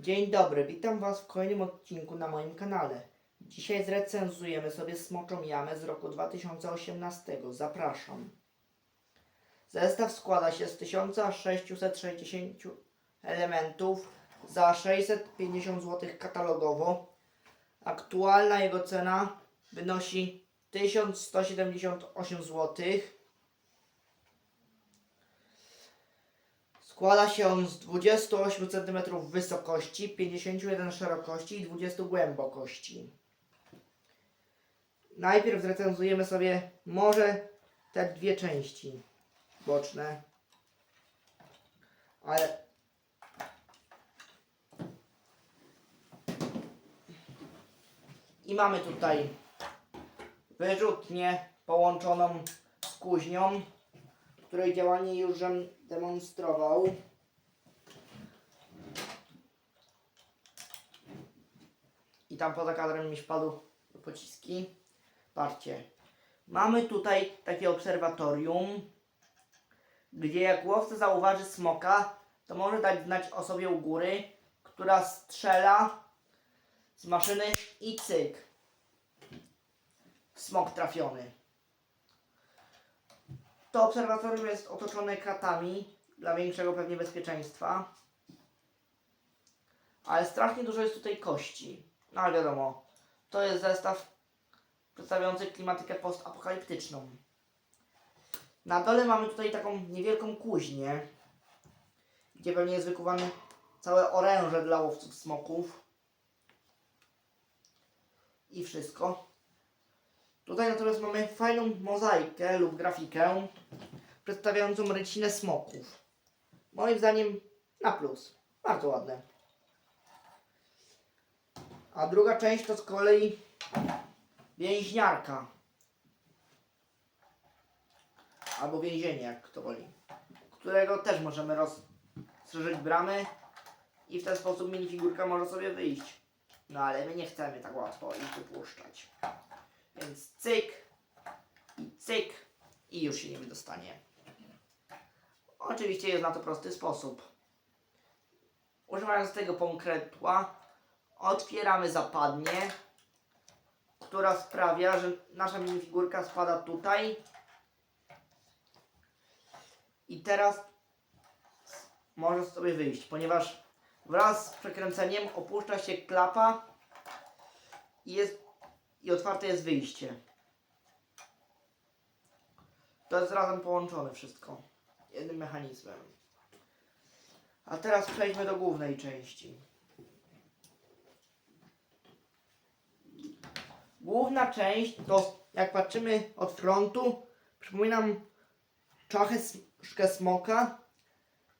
Dzień dobry, witam Was w kolejnym odcinku na moim kanale. Dzisiaj zrecenzujemy sobie Smoczą Jamę z roku 2018. Zapraszam. Zestaw składa się z 1660 elementów za 650 zł katalogowo. Aktualna jego cena wynosi 1178 zł. Składa się on z 28 cm wysokości, 51 szerokości i 20 głębokości. Najpierw zrecenzujemy sobie może te dwie części boczne. Ale i mamy tutaj wyrzutnię połączoną z kuźnią której działanie już demonstrował. I tam poza kadrem mi wpadł pociski. Patrzcie. Mamy tutaj takie obserwatorium, gdzie jak łowca zauważy smoka, to może dać znać osobie u góry, która strzela z maszyny i cyk. Smok trafiony. To obserwatorium jest otoczone kratami dla większego pewnie bezpieczeństwa. Ale strasznie dużo jest tutaj kości. No ale wiadomo, to jest zestaw przedstawiający klimatykę postapokaliptyczną. Na dole mamy tutaj taką niewielką kuźnię, gdzie pewnie jest wykuwane całe oręże dla łowców smoków. I wszystko. Tutaj natomiast mamy fajną mozaikę lub grafikę przedstawiającą rycinę smoków. Moim zdaniem na plus. Bardzo ładne. A druga część to z kolei więźniarka. Albo więzienie, jak kto woli. Którego też możemy rozszerzyć bramy i w ten sposób minifigurka może sobie wyjść. No ale my nie chcemy tak łatwo ich wypuszczać. Więc cyk i cyk i już się nie wydostanie. Oczywiście jest na to prosty sposób. Używając tego konkretła otwieramy zapadnię, która sprawia, że nasza minifigurka spada tutaj. I teraz może sobie wyjść, ponieważ wraz z przekręceniem opuszcza się klapa i jest i otwarte jest wyjście. To jest razem połączone wszystko jednym mechanizmem. A teraz przejdźmy do głównej części. Główna część to, jak patrzymy od frontu, przypominam czachę szkę smoka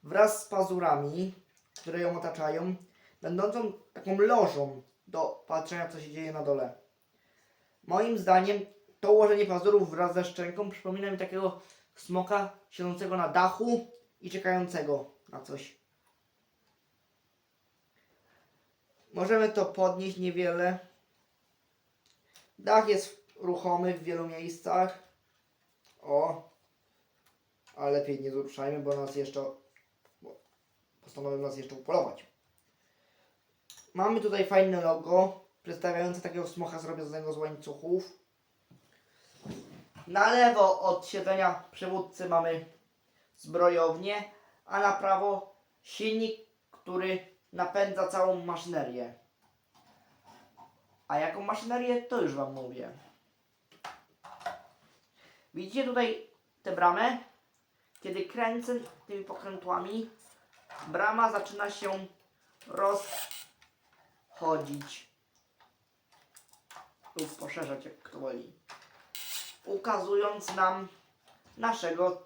wraz z pazurami, które ją otaczają, będącą taką lożą do patrzenia, co się dzieje na dole. Moim zdaniem to ułożenie pazurów wraz ze szczęką przypomina mi takiego smoka siedzącego na dachu i czekającego na coś. Możemy to podnieść niewiele. Dach jest ruchomy w wielu miejscach. O, ale lepiej nie zruszajmy, bo nas jeszcze bo postanowią nas jeszcze upolować. Mamy tutaj fajne logo przedstawiające takiego smoka zrobionego z łańcuchów. Na lewo od siedzenia przywódcy mamy zbrojownię, a na prawo silnik, który napędza całą maszynerię. A jaką maszynerię, to już Wam mówię. Widzicie tutaj tę bramę? Kiedy kręcę tymi pokrętłami, brama zaczyna się rozchodzić lub poszerzać, jak kto woli. Ukazując nam naszego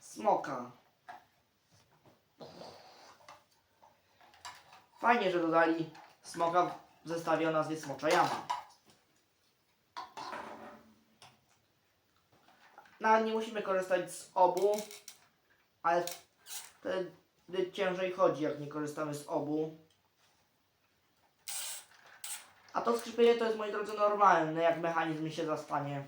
smoka. Fajnie, że dodali smoka w zestawie o nazwie Smocza Jama. No, nie musimy korzystać z obu, ale wtedy ciężej chodzi, jak nie korzystamy z obu. A to skrzypienie to jest, moi drodzy, normalne, jak mechanizm się zastanie.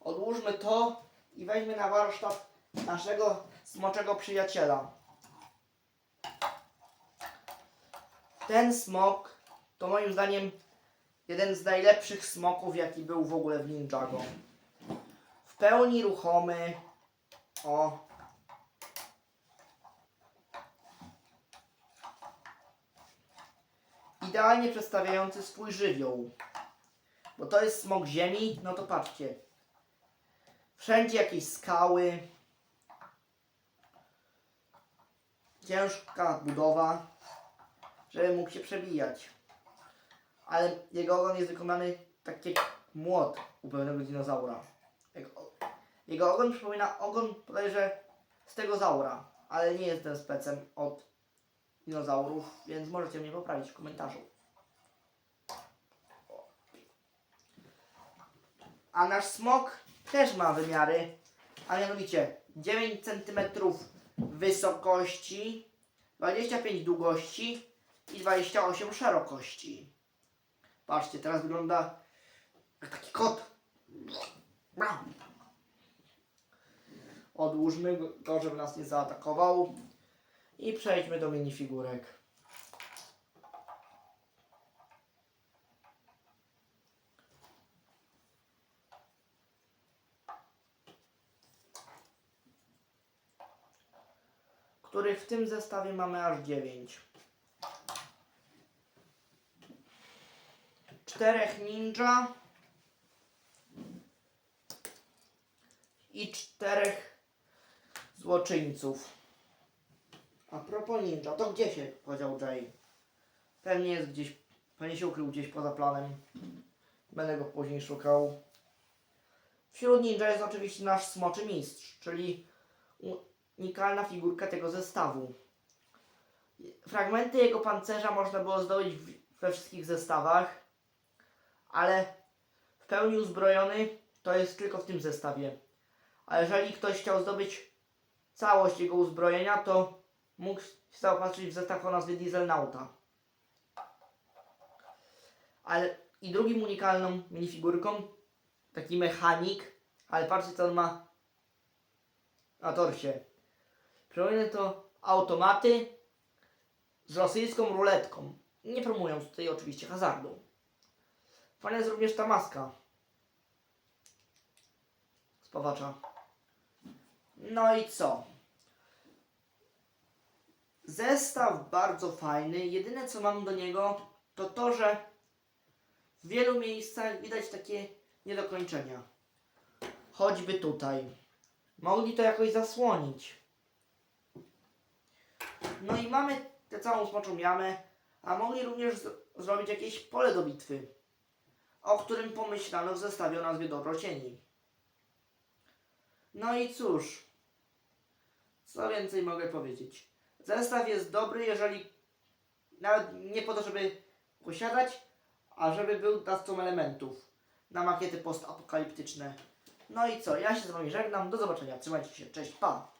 Odłóżmy to i weźmy na warsztat naszego smoczego przyjaciela. Ten smok to moim zdaniem jeden z najlepszych smoków, jaki był w ogóle w Ninjago. W pełni ruchomy. O, Idealnie przedstawiający swój żywioł. Bo to jest smok ziemi, no to patrzcie. Wszędzie jakieś skały. Ciężka budowa, żeby mógł się przebijać. Ale jego ogon jest wykonany tak jak młot u pewnego dinozaura. Jego, ogon przypomina ogon bodajże z tego zaura, ale nie jestem specem od dinozaurów, więc możecie mnie poprawić w komentarzu. A nasz smok też ma wymiary, a mianowicie 9 cm wysokości, 25 długości i 28 szerokości. Patrzcie, teraz wygląda jak taki kot. Odłóżmy go, żeby nas nie zaatakował. I przejdźmy do minifigurek. Których w tym zestawie mamy aż 9. Czterech ninja i czterech złoczyńców. A propos ninja, to gdzie się podział Jay? Pewnie jest gdzieś, pewnie się ukrył gdzieś poza planem. Będę go później szukał. Wśród ninja jest oczywiście nasz smoczy mistrz, czyli unikalna figurka tego zestawu. Fragmenty jego pancerza można było zdobyć we wszystkich zestawach, ale w pełni uzbrojony to jest tylko w tym zestawie. A jeżeli ktoś chciał zdobyć całość jego uzbrojenia, to mógł zaopatrzyć w zestaw o nazwie Dieselnauta. Ale i drugim unikalną minifigurką, taki mechanik, ale patrzcie co on ma na torsie. Przypomina to automaty z rosyjską ruletką. Nie promując tutaj oczywiście hazardu. Fajna jest również ta maska. Spawacza. No i co? Zestaw bardzo fajny. Jedyne co mam do niego to to, że w wielu miejscach widać takie niedokończenia. Choćby tutaj. Mogli to jakoś zasłonić. No i mamy tę całą smoczą jamę, a mogli również zrobić jakieś pole do bitwy, o którym pomyślano w zestawie o nazwie Dobrocieni. No i cóż, co więcej mogę powiedzieć. Zestaw jest dobry, jeżeli nawet nie po to, żeby posiadać, a żeby był dawcą elementów na makiety postapokaliptyczne. No i co, ja się z Wami żegnam, do zobaczenia, trzymajcie się, cześć, pa!